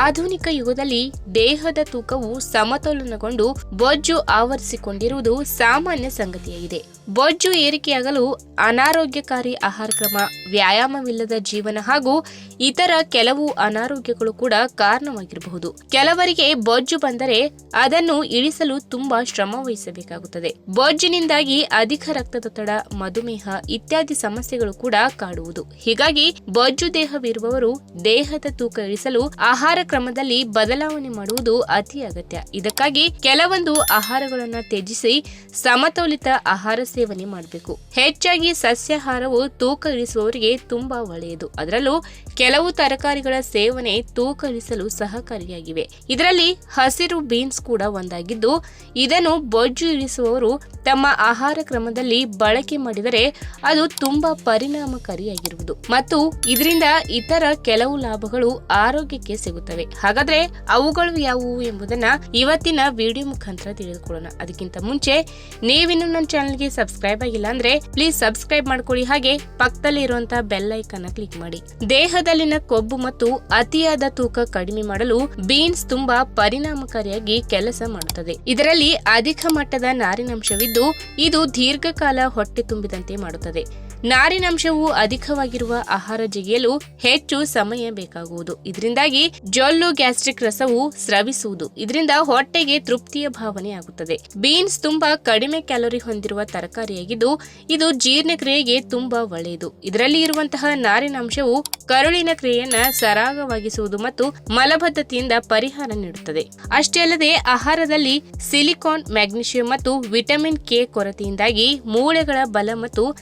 ಆಧುನಿಕ ಯುಗದಲ್ಲಿ ದೇಹದ ತೂಕವು ಸಮತೋಲನಗೊಂಡು ಬೊಜ್ಜು ಆವರಿಸಿಕೊಂಡಿರುವುದು ಸಾಮಾನ್ಯ ಸಂಗತಿಯಾಗಿದೆ. ಬೊಜ್ಜು ಏರಿಕೆಯಾಗಲು ಅನಾರೋಗ್ಯಕಾರಿ ಆಹಾರ ಕ್ರಮ, ವ್ಯಾಯಾಮವಿಲ್ಲದ ಜೀವನ ಹಾಗೂ ಇತರ ಕೆಲವು ಅನಾರೋಗ್ಯಗಳು ಕೂಡ ಕಾರಣವಾಗಿರಬಹುದು. ಕೆಲವರಿಗೆ ಬೊಜ್ಜು ಬಂದರೆ ಅದನ್ನು ಇಳಿಸಲು ತುಂಬಾ ಶ್ರಮ ವಹಿಸಬೇಕಾಗುತ್ತದೆ. ಬೊಜ್ಜಿನಿಂದಾಗಿ ಅಧಿಕ ರಕ್ತದೊತ್ತಡ ಮಧುಮೇಹ ಇತ್ಯಾದಿ ಸಮಸ್ಯೆಗಳು ಕೂಡ ಕಾಡುವುದು. ಹೀಗಾಗಿ ಬೊಜ್ಜು ದೇಹವಿರುವವರು ದೇಹದ ತೂಕ ಇಳಿಸಲು ಆಹಾರ ಕ್ರಮದಲ್ಲಿ ಬದಲಾವಣೆ ಮಾಡುವುದು ಅತಿ ಅಗತ್ಯ. ಇದಕ್ಕಾಗಿ ಕೆಲವೊಂದು ಆಹಾರಗಳನ್ನು ತ್ಯಜಿಸಿ ಸಮತೋಲಿತ ಆಹಾರ ಸೇವನೆ ಮಾಡಬೇಕು. ಹೆಚ್ಚಾಗಿ ಸಸ್ಯಾಹಾರವು ತೂಕ ಇಳಿಸುವವರಿಗೆ ತುಂಬಾ ಒಳ್ಳೆಯದು. ಅದರಲ್ಲೂ ಕೆಲವು ತರಕಾರಿಗಳ ಸೇವನೆ ತೂಕ ಇಳಿಸಲು ಸಹಕಾರಿಯಾಗಿವೆ. ಇದರಲ್ಲಿ ಹಸಿರು ಬೀನ್ಸ್ ಕೂಡ ಒಂದಾಗಿದ್ದು, ಇದನ್ನು ಬೊಜ್ಜು ಇಳಿಸುವವರು ತಮ್ಮ ಆಹಾರ ಕ್ರಮದಲ್ಲಿ ಬಳಕೆ ಮಾಡಿದರೆ ಅದು ತುಂಬಾ ಪರಿಣಾಮಕಾರಿಯಾಗಿರುವುದು. ಮತ್ತು ಇದರಿಂದ ಇತರ ಕೆಲವು ಲಾಭಗಳು ಆರೋಗ್ಯಕ್ಕೆ ಸಿಗುತ್ತವೆ. ಹಾಗಾದ್ರೆ ಅವುಗಳು ಯಾವುವು ಎಂಬುದನ್ನ ಇವತ್ತಿನ ವಿಡಿಯೋ ಮುಖಾಂತರ ತಿಳಿದುಕೊಳ್ಳೋಣ. ಅದಕ್ಕಿಂತ ಮುಂಚೆ, ನೀವಿನ್ನು ನನ್ನ ಚಾನಲ್ಗೆ ಸಬ್ಸ್ಕ್ರೈಬ್ ಆಗಿಲ್ಲ ಅಂದ್ರೆ ಪ್ಲೀಸ್ ಸಬ್ಸ್ಕ್ರೈಬ್ ಮಾಡ್ಕೊಳ್ಳಿ. ಹಾಗೆ ಪಕ್ಕದಲ್ಲಿ ಇರುವಂತಹ ಬೆಲ್ ಐಕನ್ ಕ್ಲಿಕ್ ಮಾಡಿ. ದೇಹದಲ್ಲಿನ ಕೊಬ್ಬು ಮತ್ತು ಅತಿಯಾದ ತೂಕ ಕಡಿಮೆ ಮಾಡಲು ಬೀನ್ಸ್ ತುಂಬಾ ಪರಿಣಾಮಕಾರಿಯಾಗಿ ಕೆಲಸ ಮಾಡುತ್ತದೆ. ಇದರಲ್ಲಿ ಅಧಿಕ ಮಟ್ಟದ ನಾರಿನಂಶವಿದ್ದು ಇದು ದೀರ್ಘಕಾಲ ಹೊಟ್ಟೆ ತುಂಬಿದಂತೆ ಮಾಡುತ್ತದೆ. ನಾರಿನಂಶವು ಅಧಿಕವಾಗಿರುವ ಆಹಾರ ಜಿಗಿಯಲು ಹೆಚ್ಚು ಸಮಯ ಬೇಕಾಗುವುದು. ಇದರಿಂದಾಗಿ ಜೊಲ್ಲು ಗ್ಯಾಸ್ಟ್ರಿಕ್ ರಸವು ಸ್ರವಿಸುವುದು. ಇದರಿಂದ ಹೊಟ್ಟೆಗೆ ತೃಪ್ತಿಯ ಭಾವನೆ ಆಗುತ್ತದೆ. ಬೀನ್ಸ್ ತುಂಬಾ ಕಡಿಮೆ ಕ್ಯಾಲೋರಿ ಹೊಂದಿರುವ ತರಕಾರಿಯಾಗಿದ್ದು, ಇದು ಜೀರ್ಣಕ್ರಿಯೆಗೆ ತುಂಬಾ ಒಳ್ಳೆಯದು. ಇದರಲ್ಲಿ ಇರುವಂತಹ ನಾರಿನಂಶವು ಕರುಳಿನ ಕ್ರಿಯೆಯನ್ನ ಸರಾಗವಾಗಿಸುವುದು ಮತ್ತು ಮಲಬದ್ಧತೆಯಿಂದ ಪರಿಹಾರ ನೀಡುತ್ತದೆ. ಅಷ್ಟೇ ಅಲ್ಲದೆ, ಆಹಾರದಲ್ಲಿ ಸಿಲಿಕಾನ್, ಮ್ಯಾಗ್ನೀಷಿಯಂ ಮತ್ತು ವಿಟಮಿನ್ ಕೆ ಕೊರತೆಯಿಂದಾಗಿ ಮೂಳೆಗಳ ಬಲ ಮತ್ತು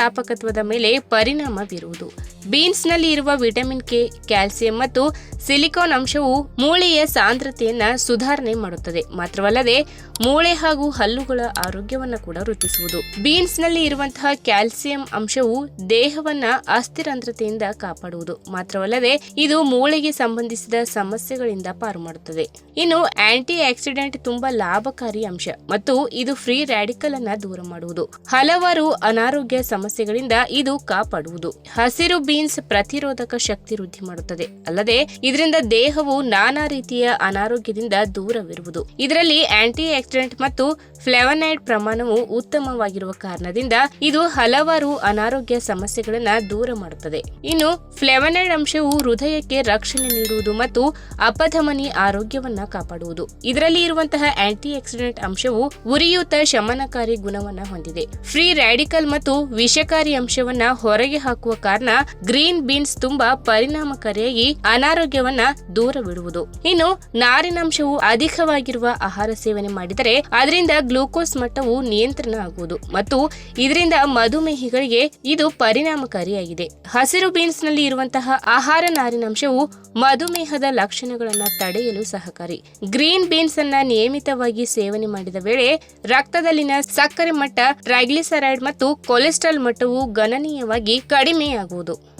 ಸ್ಥಿತಿಸ್ಥಾಪಕತ್ವದ ಮೇಲೆ ಪರಿಣಾಮ ಬೀರುವುದು ಬೀನ್ಸ್ನಲ್ಲಿ ಇರುವ ವಿಟಮಿನ್ ಕೆ, ಕ್ಯಾಲ್ಸಿಯಂ ಮತ್ತು ಸಿಲಿಕಾನ್ ಅಂಶವು ಮೂಳೆಯ ಸಾಂದ್ರತೆಯನ್ನು ಸುಧಾರಣೆ ಮಾಡುತ್ತದೆ. ಮಾತ್ರವಲ್ಲದೆ, ಮೂಳೆ ಹಾಗೂ ಹಲ್ಲುಗಳ ಆರೋಗ್ಯವನ್ನು ಕೂಡ ವೃದ್ಧಿಸುವುದು. ಬೀನ್ಸ್ನಲ್ಲಿ ಇರುವಂತಹ ಕ್ಯಾಲ್ಸಿಯಂ ಅಂಶವು ದೇಹವನ್ನ ಅಸ್ಥಿರಂಧ್ರತೆಯಿಂದ ಕಾಪಾಡುವುದು. ಮಾತ್ರವಲ್ಲದೆ, ಇದು ಮೂಳೆಗೆ ಸಂಬಂಧಿಸಿದ ಸಮಸ್ಯೆಗಳಿಂದ ಪಾರು ಮಾಡುತ್ತದೆ. ಇನ್ನು ಆಂಟಿ ಆಕ್ಸಿಡೆಂಟ್ ತುಂಬಾ ಲಾಭಕಾರಿ ಅಂಶ ಮತ್ತು ಇದು ಫ್ರೀ ರ್ಯಾಡಿಕಲ್ ಅನ್ನ ದೂರ ಮಾಡುವುದು. ಹಲವಾರು ಅನಾರೋಗ್ಯ ಸಮಸ್ಯೆಗಳಿಂದ ಇದು ಕಾಪಾಡುವುದು. ಹಸಿರು ಬೀನ್ಸ್ ಪ್ರತಿರೋಧಕ ಶಕ್ತಿ ವೃದ್ಧಿ ಮಾಡುತ್ತದೆ. ಅಲ್ಲದೆ, ಇದರಿಂದ ದೇಹವು ನಾನಾ ರೀತಿಯ ಅನಾರೋಗ್ಯದಿಂದ ದೂರವಿರುವುದು. ಇದರಲ್ಲಿ ಆಂಟಿ ಆಕ್ಸಿಡೆಂಟ್ ಮತ್ತು ಫ್ಲೆವನೈಡ್ ಪ್ರಮಾಣವು ಉತ್ತಮವಾಗಿರುವ ಕಾರಣದಿಂದ ಇದು ಹಲವಾರು ಅನಾರೋಗ್ಯ ಸಮಸ್ಯೆಗಳನ್ನ ದೂರ ಮಾಡುತ್ತದೆ. ಇನ್ನು ಫ್ಲೆವನೈಡ್ ಅಂಶವು ಹೃದಯಕ್ಕೆ ರಕ್ಷಣೆ ನೀಡುವುದು ಮತ್ತು ಅಪಧಮನಿ ಆರೋಗ್ಯವನ್ನ ಕಾಪಾಡುವುದು. ಇದರಲ್ಲಿ ಇರುವಂತಹ ಆಂಟಿ ಆಕ್ಸಿಡೆಂಟ್ ಅಂಶವು ಉರಿಯೂತ ಶಮನಕಾರಿ ಗುಣವನ್ನ ಹೊಂದಿದೆ. ಫ್ರೀ ರ್ಯಾಡಿಕಲ್ ಮತ್ತು ವಿಷಕಾರಿ ಅಂಶವನ್ನ ಹೊರಗೆ ಹಾಕುವ ಕಾರಣ ಗ್ರೀನ್ ಬೀನ್ಸ್ ತುಂಬಾ ಪರಿಣಾಮಕಾರಿಯಾಗಿ ಅನಾರೋಗ್ಯವನ್ನ ದೂರವಿಡುವುದು. ಇನ್ನು ನಾರಿನಂಶವು ಅಧಿಕವಾಗಿರುವ ಆಹಾರ ಸೇವನೆ ಮಾಡಿದರೆ ಅದರಿಂದ ಗ್ಲೂಕೋಸ್ ಮಟ್ಟವು ನಿಯಂತ್ರಣ ಆಗುವುದು ಮತ್ತು ಇದರಿಂದ ಮಧುಮೇಹಿಗಳಿಗೆ ಇದು ಪರಿಣಾಮಕಾರಿಯಾಗಿದೆ. ಹಸಿರು ಬೀನ್ಸ್ನಲ್ಲಿ ಇರುವಂತಹ ಆಹಾರ ನಾರಿನಂಶವು ಮಧುಮೇಹದ ಲಕ್ಷಣಗಳನ್ನು ತಡೆಯಲು ಸಹಕಾರಿ. ಗ್ರೀನ್ ಬೀನ್ಸ್ ಅನ್ನ ನಿಯಮಿತವಾಗಿ ಸೇವನೆ ಮಾಡಿದ ವೇಳೆ ರಕ್ತದಲ್ಲಿನ ಸಕ್ಕರೆ ಮಟ್ಟ ಟ್ರೈಗ್ಲಿಸರೈಡ್ ಮತ್ತು ಕೊಲೆಸ್ಟ್ರಾಲ್ ಮಟ್ಟವು ಗಣನೀಯವಾಗಿ ಕಡಿಮೆಯಾಗುವುದು.